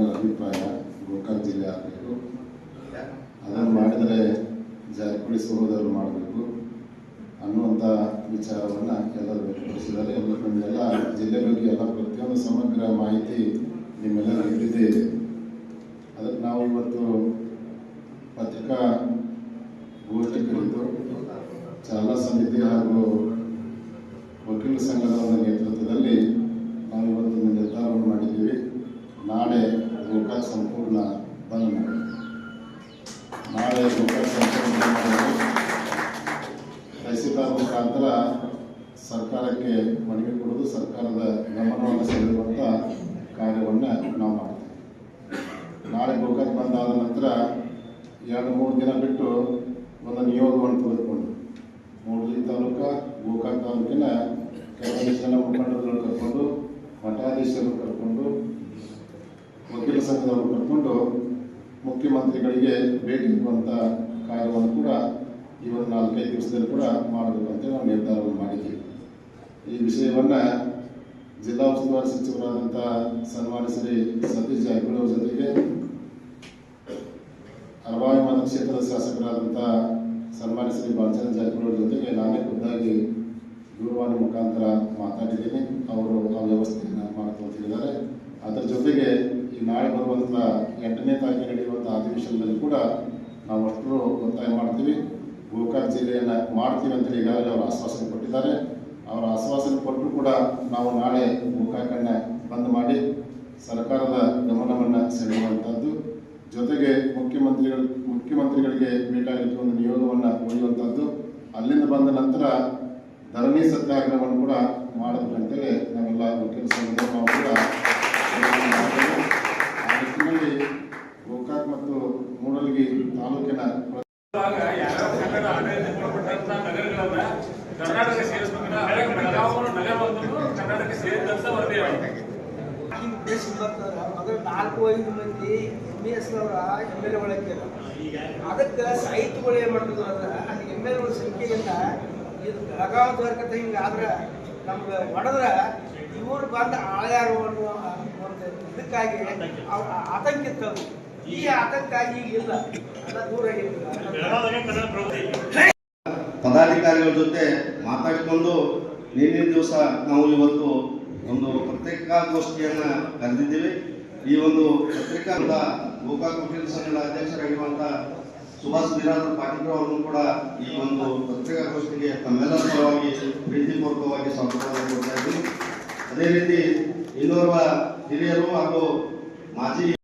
ಎಲ್ಲರ ಅಭಿಪ್ರಾಯ ಗೋಕಾಕ್ ಜಿಲ್ಲೆ ಆಗಬೇಕು. ಅದನ್ನು ಮಾಡಿದರೆ ಜಾರಕಿಹೊಳಿ ಸಹೋದರರು ಮಾಡಬೇಕು. ಅನ್ನುವಂಥ ವಿಚಾರವನ್ನು ಎಲ್ಲರೂ ವ್ಯಕ್ತಪಡಿಸಿದ್ದಾರೆ. ಎಲ್ಲ ಜಿಲ್ಲೆ ಬಗ್ಗೆ ಎಲ್ಲ ಪ್ರತಿಯೊಂದು ಸಮಗ್ರ ಮಾಹಿತಿ ನಿಮ್ಮೆಲ್ಲರ ಇದ್ದಿದ್ದೇ ಇದೆ ಅದಕ್ಕೆ ನಾವು ಇವತ್ತು ಪತ್ರಿಕಾ ಗೋಷ್ಠಿ ಕುರಿತು ಚಾಲನಾ ಸಮಿತಿ ಹಾಗೂ ವಕೀಲ ಸಂಘದ ಒಂದು ನೇತೃತ್ವದಲ್ಲಿ ನಾವು ಇವತ್ತೊಂದು ನಿರ್ಧಾರವನ್ನು ಮಾಡಿದ್ದೀವಿ ನಾಳೆ ಸಂಪೂರ್ಣ ಬಂದ್ ಮಾಡಿ. ನಾಳೆ ಗೋಕಾಕ್ ಸಂಪೂರ್ಣ ತಹಸೀಲ್ದಾರ್ ಮುಖಾಂತರ ಸರ್ಕಾರಕ್ಕೆ ಮನವಿ ಕೊಡೋದು ಸರ್ಕಾರದ ಗಮನವನ್ನು ಸೆಳೆಯುವಂಥ ಕಾರ್ಯವನ್ನು ನಾವು ಮಾಡ್ತೀವಿ. ನಾಳೆ ಗೋಕಾಕ್ ಬಂದಾದ ನಂತರ ಎರಡು, ಮೂರು ದಿನ ಬಿಟ್ಟು ಒಂದು ನಿಯೋಗವನ್ನು ತೆಗೆದುಕೊಂಡು ಮೂಡಲಿ ತಾಲೂಕು, ಗೋಕಾಕ್ ತಾಲೂಕಿನ ಕೆಲವೊಂದು ಜನ ಮುಖಂಡರುಗಳನ್ನು ಕರ್ಕೊಂಡು ಮಠಾಧೀಶರು ಕರ್ಕೊಂಡು ಸಂಘದವರು ಕರ್ಕೊಂಡು ಮುಖ್ಯಮಂತ್ರಿಗಳಿಗೆ ಭೇಟಿ ನೀಡುವಂಥ ಕಾರ್ಯವನ್ನು ಕೂಡ ಈ ಒಂದು ನಾಲ್ಕೈದು ದಿವಸದಲ್ಲಿ ಕೂಡ ಮಾಡಬೇಕು ಅಂತೇಳಿ ನಾವು ನಿರ್ಧಾರವನ್ನು ಮಾಡಿದ್ದೀವಿ. ಈ ವಿಷಯವನ್ನು ಜಿಲ್ಲಾ ಉಸ್ತುವಾರಿ ಸಚಿವರಾದಂಥ ಸನ್ಮಾನ್ಯ ಶ್ರೀ ಸತೀಶ್ ಜಾರಕಿಹೊಳಿ ಜೊತೆಗೆ ಅರವಾಯಿ ಮತಕ್ಷೇತ್ರದ ಶಾಸಕರಾದಂಥ ಸನ್ಮಾನ್ಯ ಶ್ರೀ ಬಾಲಚಂದ್ರ ಜಾರಕಿಹೊಳಿ ಜೊತೆಗೆ ನಾನೇ ಖುದ್ದಾಗಿ ದೂರವಾಣಿ ಮುಖಾಂತರ ಮಾತಾಡಿದ್ದೀನಿ. ಅವರು ಆ ವ್ಯವಸ್ಥೆಯನ್ನು ಮಾಡ್ಕೊಳ್ತಿದ್ದಾರೆ. ಅದರ ಜೊತೆಗೆ ನಾಳೆ ಬರುವಂಥ ಎಂಟನೇ ತಾರೀಕು ನಡೆಯುವಂಥ ಅಧಿವೇಶನದಲ್ಲಿ ಕೂಡ ನಾವು ಅಷ್ಟು ಒತ್ತಾಯ ಮಾಡ್ತೀವಿ. ಗೋಕಾಕ್ ಜಿಲ್ಲೆಯನ್ನು ಮಾಡ್ತೀವಿ ಅಂತ ಈಗಾಗಲೇ ಅವರು ಆಶ್ವಾಸನೆ ಕೊಟ್ಟಿದ್ದಾರೆ. ಅವರ ಆಶ್ವಾಸನೆ ಕೊಟ್ಟರು ಕೂಡ ನಾವು ನಾಳೆ ಗೋಕಾಕನ್ನು ಬಂದ್ ಮಾಡಿ ಸರ್ಕಾರದ ಗಮನವನ್ನು ಸೆಳೆಯುವಂಥದ್ದು ಜೊತೆಗೆ ಮುಖ್ಯಮಂತ್ರಿಗಳು, ಮುಖ್ಯಮಂತ್ರಿಗಳಿಗೆ ಭೇಟಿಯಾಗಲಿಕ್ಕೆ ಒಂದು ನಿಯೋಗವನ್ನು ಒಯ್ಯುವಂಥದ್ದು ಅಲ್ಲಿಂದ ಬಂದ ನಂತರ ಧರಣಿ ಸತ್ಯಾಗ್ರಹವನ್ನು ಕೂಡ ಮಾಡಬೇಕಂತೇಳಿ ನಾವೆಲ್ಲ ಕೆಲಸ ಸಂಘದ ನಾವು ಕೂಡ ತೀರ್ಮಾನ ಮಾಡಿದ್ದೇವೆ. ಆ ನಿಟ್ಟಿನಲ್ಲಿ ಗೋಕಾಕ್ ಮತ್ತು ತಾಲೂಕಿನ ಕರ್ನಾಟಕ ಕರ್ನಾಟಕ ಸೇರಿದಂತ ವರದಿ ಈ ಅದ್ರ ನಾಲ್ಕು ಐದು ಮಂದಿ ಎಂ ಎಸ್ ಅವರ ಎಂ ಎಲ್ ಎ ಅದಕ್ಕೆ ಸಾಹಿತ್ಯಗಳು ಏನು ಮಾಡ್ತಿದ್ರು ಅಂದ್ರೆ ಎಂ ಎಲ್ ಎ ಸಂಖ್ಯೆಯಿಂದ ಇದು ಬೆಳಗಾವಿ ದ್ವಾರಕತೆ ಆದ್ರ ನಮ್ಗೆ ಹೊಡೆದ್ರೆ ಇವ್ರು ಬಂದು ಆಳ್ಯಾರು ಅನ್ನುವ ಒಂದು ಇದಕ್ಕಾಗಿ ಅವ್ರ ಆತಂಕ ಇತ್ತು. ಈ ಆತಂಕ ಪದಾಧಿಕಾರಿಗಳ ಜೊತೆ ಮಾತಾಡಿಕೊಂಡು ನಿನ್ನೆ ದಿವಸ ನಾವು ಇವತ್ತು ಒಂದು ಪತ್ರಿಕಾಗೋಷ್ಠಿಯನ್ನ ಕರೆದಿದ್ದೀವಿ. ಈ ಒಂದು ಪತ್ರಿಕಾದ ಗೋಕಾಕ್ ವಕೀಲ ಸಂಘದ ಅಧ್ಯಕ್ಷರಾಗಿರುವಂತ ಸುಭಾಷ್ ಬಿರಾದರ್ ಪಾಟೀಲ್ ಅವರನ್ನು ಕೂಡ ಈ ಒಂದು ಪತ್ರಿಕಾಗೋಷ್ಠಿಗೆ ತಮ್ಮೆಲ್ಲ ಪರವಾಗಿ ಪ್ರೀತಿಪೂರ್ವಕವಾಗಿ ಸ್ವಾಗತವನ್ನು ಕೊಡ್ತಾ ಇದ್ದೀನಿ. ಅದೇ ರೀತಿ ಇನ್ನೋರ್ವ ಹಿರಿಯರು ಹಾಗೂ ಮಾಜಿ